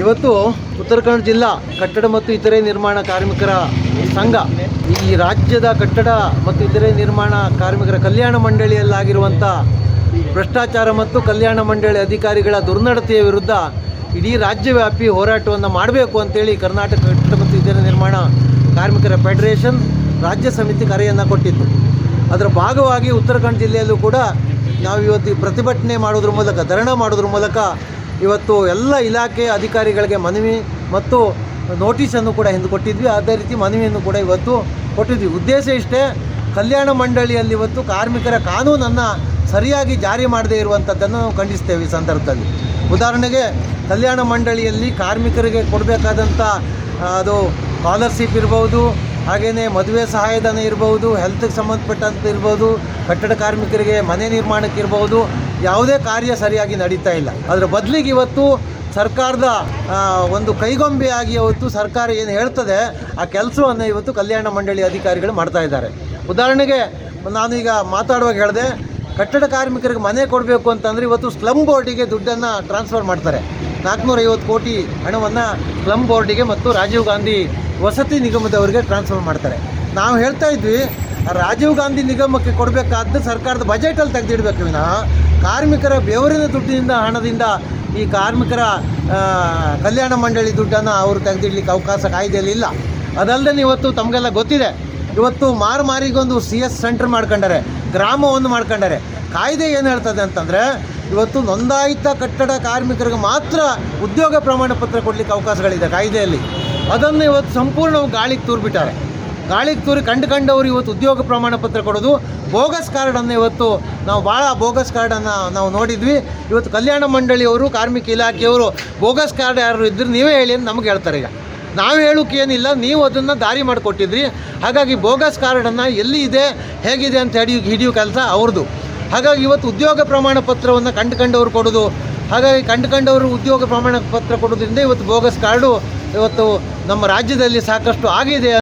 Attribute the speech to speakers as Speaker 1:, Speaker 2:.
Speaker 1: ಇವತ್ತು ಉತ್ತರ ಕನ್ನಡ ಜಿಲ್ಲಾ ಕಟ್ಟಡ ಮತ್ತು ಇತರೆ ನಿರ್ಮಾಣ ಕಾರ್ಮಿಕರ ಸಂಘ ಈ ರಾಜ್ಯದ ಕಟ್ಟಡ ಮತ್ತು ಇತರೆ ನಿರ್ಮಾಣ ಕಾರ್ಮಿಕರ ಕಲ್ಯಾಣ ಮಂಡಳಿಯಲ್ಲಾಗಿರುವಂಥ ಭ್ರಷ್ಟಾಚಾರ ಮತ್ತು ಕಲ್ಯಾಣ ಮಂಡಳಿ ಅಧಿಕಾರಿಗಳ ದುರ್ನಡತೆಯ ವಿರುದ್ಧ ಇಡೀ ರಾಜ್ಯವ್ಯಾಪಿ ಹೋರಾಟವನ್ನು ಮಾಡಬೇಕು ಅಂತೇಳಿ ಕರ್ನಾಟಕ ಕಟ್ಟಡ ಮತ್ತು ಇತರೆ ನಿರ್ಮಾಣ ಕಾರ್ಮಿಕರ ಫೆಡರೇಷನ್ ರಾಜ್ಯ ಸಮಿತಿ ಕರೆಯನ್ನು ಕೊಟ್ಟಿತ್ತು. ಅದರ ಭಾಗವಾಗಿ ಉತ್ತರ ಜಿಲ್ಲೆಯಲ್ಲೂ ಕೂಡ ನಾವು ಇವತ್ತು ಪ್ರತಿಭಟನೆ ಮಾಡೋದ್ರ ಮೂಲಕ, ಧರಣ ಮಾಡೋದ್ರ ಮೂಲಕ ಇವತ್ತು ಎಲ್ಲ ಇಲಾಖೆ ಅಧಿಕಾರಿಗಳಿಗೆ ಮನವಿ ಮತ್ತು ನೋಟಿಸನ್ನು ಕೂಡ ಹಿಂದೆ ಕೊಟ್ಟಿದ್ವಿ ಅದೇ ರೀತಿ ಮನವಿಯನ್ನು ಕೂಡ ಇವತ್ತು ಕೊಟ್ಟಿದ್ವಿ. ಉದ್ದೇಶ ಇಷ್ಟೇ, ಕಲ್ಯಾಣ ಮಂಡಳಿಯಲ್ಲಿ ಇವತ್ತು ಕಾರ್ಮಿಕರ ಕಾನೂನನ್ನು ಸರಿಯಾಗಿ ಜಾರಿ ಮಾಡದೇ ಇರುವಂಥದ್ದನ್ನು ನಾವು ಖಂಡಿಸ್ತೇವೆ ಈ ಸಂದರ್ಭದಲ್ಲಿ. ಉದಾಹರಣೆಗೆ, ಕಲ್ಯಾಣ ಮಂಡಳಿಯಲ್ಲಿ ಕಾರ್ಮಿಕರಿಗೆ ಕೊಡಬೇಕಾದಂಥ ಅದು ಸ್ಕಾಲರ್ಶಿಪ್ ಇರ್ಬೋದು ಹಾಗೆಯೇ ಮದುವೆ ಸಹಾಯಧನ ಇರ್ಬೋದು, ಹೆಲ್ತ್ಗೆ ಸಂಬಂಧಪಟ್ಟಂತೆ ಇರ್ಬೋದು, ಕಟ್ಟಡ ಕಾರ್ಮಿಕರಿಗೆ ಮನೆ ನಿರ್ಮಾಣಕ್ಕೆ ಇರ್ಬೋದು ಯಾವುದೇ ಕಾರ್ಯ ಸರಿಯಾಗಿ ನಡೀತಾ ಇಲ್ಲ. ಅದರ ಬದಲಿಗೆ ಇವತ್ತು ಸರ್ಕಾರದ ಒಂದು ಕೈಗೊಂಬೆಯಾಗಿ ಇವತ್ತು ಸರ್ಕಾರ ಏನು ಹೇಳ್ತದೆ, ಆ ಕೆಲಸವನ್ನು ಇವತ್ತು ಕಲ್ಯಾಣ ಮಂಡಳಿ ಅಧಿಕಾರಿಗಳು ಮಾಡ್ತಾ ಇದ್ದಾರೆ. ಉದಾಹರಣೆಗೆ ನಾನು ಈಗ ಮಾತಾಡುವಾಗ ಹೇಳಿದೆ, ಕಟ್ಟಡ ಕಾರ್ಮಿಕರಿಗೆ ಮನೆ ಕೊಡಬೇಕು ಅಂತಂದರೆ ಇವತ್ತು ಸ್ಲಮ್ ಬೋರ್ಡಿಗೆ ದುಡ್ಡನ್ನು ಟ್ರಾನ್ಸ್ಫರ್ ಮಾಡ್ತಾರೆ. ನಾಲ್ಕುನೂರೈವತ್ತು ಕೋಟಿ ಹಣವನ್ನು ಸ್ಲಮ್ ಬೋರ್ಡಿಗೆ ಮತ್ತು ರಾಜೀವ್ ಗಾಂಧಿ ವಸತಿ ನಿಗಮದವರಿಗೆ ಟ್ರಾನ್ಸ್ಫರ್ ಮಾಡ್ತಾರೆ. ನಾವು ಹೇಳ್ತಾ ಇದ್ವಿ ರಾಜೀವ್ ಗಾಂಧಿ ನಿಗಮಕ್ಕೆ ಕೊಡಬೇಕಾದ್ದು ಸರ್ಕಾರದ ಬಜೆಟಲ್ಲಿ ತೆಗೆದಿಡಬೇಕು ವಿನಃ. ಕಾರ್ಮಿಕರ ಬೆವರಿನ ದುಡ್ಡಿನಿಂದ, ಹಣದಿಂದ ಈ ಕಾರ್ಮಿಕರ ಕಲ್ಯಾಣ ಮಂಡಳಿ ದುಡ್ಡನ್ನು ಅವರು ತೆಗೆದಿಡ್ಲಿಕ್ಕೆ ಅವಕಾಶ ಕಾಯ್ದೆಯಲ್ಲಿ ಇಲ್ಲ. ಅದಲ್ಲದೆ ಇವತ್ತು ತಮಗೆಲ್ಲ ಗೊತ್ತಿದೆ. ಇವತ್ತು ಮಾರು ಮಾರಿಗೊಂದು ಸಿ ಎಸ್ ಸೆಂಟರ್ ಮಾಡ್ಕೊಂಡಾರೆ ಗ್ರಾಮವನ್ನು ಮಾಡ್ಕೊಂಡಾರೆ, ಕಾಯ್ದೆ ಏನು ಹೇಳ್ತದೆ ಅಂತಂದರೆ, ಇವತ್ತು ನೋಂದಾಯಿತ ಕಟ್ಟಡ ಕಾರ್ಮಿಕರಿಗೆ ಮಾತ್ರ ಉದ್ಯೋಗ ಪ್ರಮಾಣ ಪತ್ರ ಕೊಡಲಿಕ್ಕೆ ಅವಕಾಶಗಳಿದೆ ಕಾಯ್ದೆಯಲ್ಲಿ. ಅದನ್ನು ಇವತ್ತು ಸಂಪೂರ್ಣವಾಗಿ ಗಾಳಿಗೆ ತೂರ್ಬಿಟ್ಟಾರೆ. ಗಾಳಿಗೆ ತೂರಿ ಕಂಡು ಕಂಡವರು ಇವತ್ತು ಉದ್ಯೋಗ ಪ್ರಮಾಣ ಪತ್ರ ಕೊಡೋದು. ಬೋಗಸ್ ಕಾರ್ಡನ್ನು ಇವತ್ತು ನಾವು ಭಾಳ ಬೋಗಸ್ ಕಾರ್ಡನ್ನು ನಾವು ನೋಡಿದ್ವಿ. ಇವತ್ತು ಕಲ್ಯಾಣ ಮಂಡಳಿಯವರು ಕಾರ್ಮಿಕ ಇಲಾಖೆಯವರು ಬೋಗಸ್ ಕಾರ್ಡ್ ಯಾರು ಇದ್ದರೆ ನೀವೇ ಹೇಳಿ ಅಂತ ನಮಗೆ ಹೇಳ್ತಾರೆ ಈಗ. ನಾವು ಹೇಳೋಕೆ ಏನಿಲ್ಲ, ನೀವು ಅದನ್ನು ದಾರಿ ಮಾಡಿಕೊಟ್ಟಿದ್ರಿ. ಹಾಗಾಗಿ ಬೋಗಸ್ ಕಾರ್ಡನ್ನು ಎಲ್ಲಿ ಇದೆ, ಹೇಗಿದೆ ಅಂತ ಹಿಡಿಯೋ ಹಿಡಿಯೋ ಕೆಲಸ ಅವ್ರದ್ದು ಹಾಗಾಗಿ ಇವತ್ತು ಉದ್ಯೋಗ ಪ್ರಮಾಣ ಪತ್ರವನ್ನು ಕಂಡು ಕಂಡವರು ಕೊಡೋದು. ಹಾಗಾಗಿ ಕಂಡು ಕಂಡವರು ಉದ್ಯೋಗ ಪ್ರಮಾಣ ಪತ್ರ ಕೊಡೋದ್ರಿಂದ ಇವತ್ತು ಬೋಗಸ್ ಕಾರ್ಡು ಇವತ್ತು ನಮ್ಮ ರಾಜ್ಯದಲ್ಲಿ ಸಾಕಷ್ಟು ಆಗಿದೆ